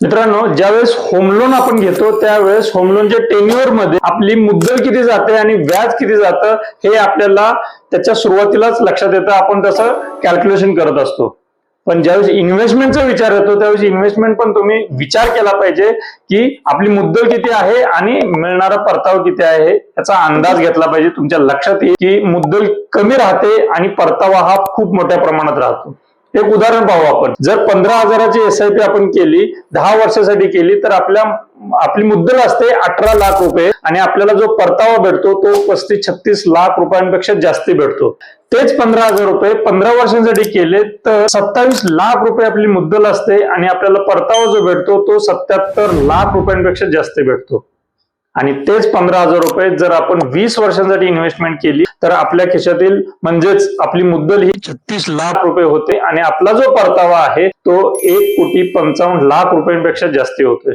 मित्रांनो ज्यावेळेस home loan आपण घेतो त्यावेळेस होम लोनच्या टेन्युअरमध्ये आपली मुद्दल किती जाते आणि व्याज किती जातं हे आपल्याला त्याच्या सुरुवातीलाच लक्षात येतं. आपण तसं कॅल्क्युलेशन करत असतो. पण ज्यावेळेस इन्व्हेस्टमेंटचा विचार येतो त्यावेळेस इन्व्हेस्टमेंट पण तुम्ही विचार केला पाहिजे की आपली मुद्दल किती आहे आणि मिळणारा परतावा किती आहे याचा अंदाज घेतला पाहिजे. तुमच्या लक्षात येईल की मुद्दल कमी राहते आणि परतावा हा खूप मोठ्या प्रमाणात राहतो. एक उदाहरण पाहू आपण. जर पंधरा हजाराची एस आय पी आपण केली दहा वर्षासाठी केली तर आपल्या आपली मुद्दल असते अठरा लाख रुपये आणि आपल्याला जो परतावा भेटतो तो पस्तीस छत्तीस लाख रुपयांपेक्षा जास्ती भेटतो. तेच पंधरा हजार रुपये पंधरा वर्षांसाठी केले तर सत्तावीस लाख रुपये आपली मुद्दल असते आणि आपल्याला परतावा जो भेटतो तो सत्याहत्तर लाख रुपयांपेक्षा जास्त भेटतो. आणि तेच पंधरा हजार रुपये जर आपण वीस वर्षांसाठी इन्व्हेस्टमेंट केली तर आपल्या खिशातील म्हणजेच आपली मुद्दल ही छत्तीस लाख रुपये होते. आणि आपला जो परतावा आहे तो एक कोटी पंचावन्न लाख रुपयांपेक्षा जास्ती होतोय.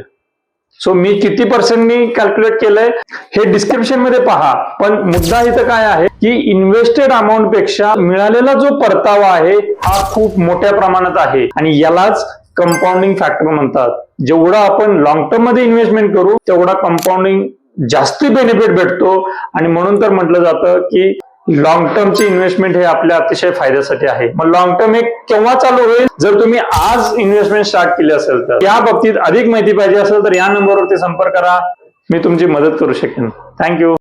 सो मी किती पर्सेंटनी कॅल्क्युलेट केलंय? हे डिस्क्रिप्शनमध्ये पहा. पण मुद्दा इथं काय आहे की इन्व्हेस्टेड अमाऊंटपेक्षा मिळालेला जो परतावा आहे हा खूप मोठ्या प्रमाणात आहे. आणि यालाच कंपाऊंडिंग फॅक्टर म्हणतात. जेवढं आपण लॉंग टर्ममध्ये इन्व्हेस्टमेंट करू तेवढा कंपाऊंडिंग जास्ती बेनिफिट भेटतो. आणि म्हणून तर म्हटलं जातं की लॉंग टर्मची इन्व्हेस्टमेंट हे आपल्या अतिशय फायद्यासाठी आहे. मग लॉंग टर्म हे केव्हा चालू होईल? जर तुम्ही आज इन्व्हेस्टमेंट स्टार्ट केली असेल तर. या बाबतीत अधिक माहिती पाहिजे असेल तर या नंबरवरती संपर्क करा. मी तुमची मदत करू शकेन. थँक्यू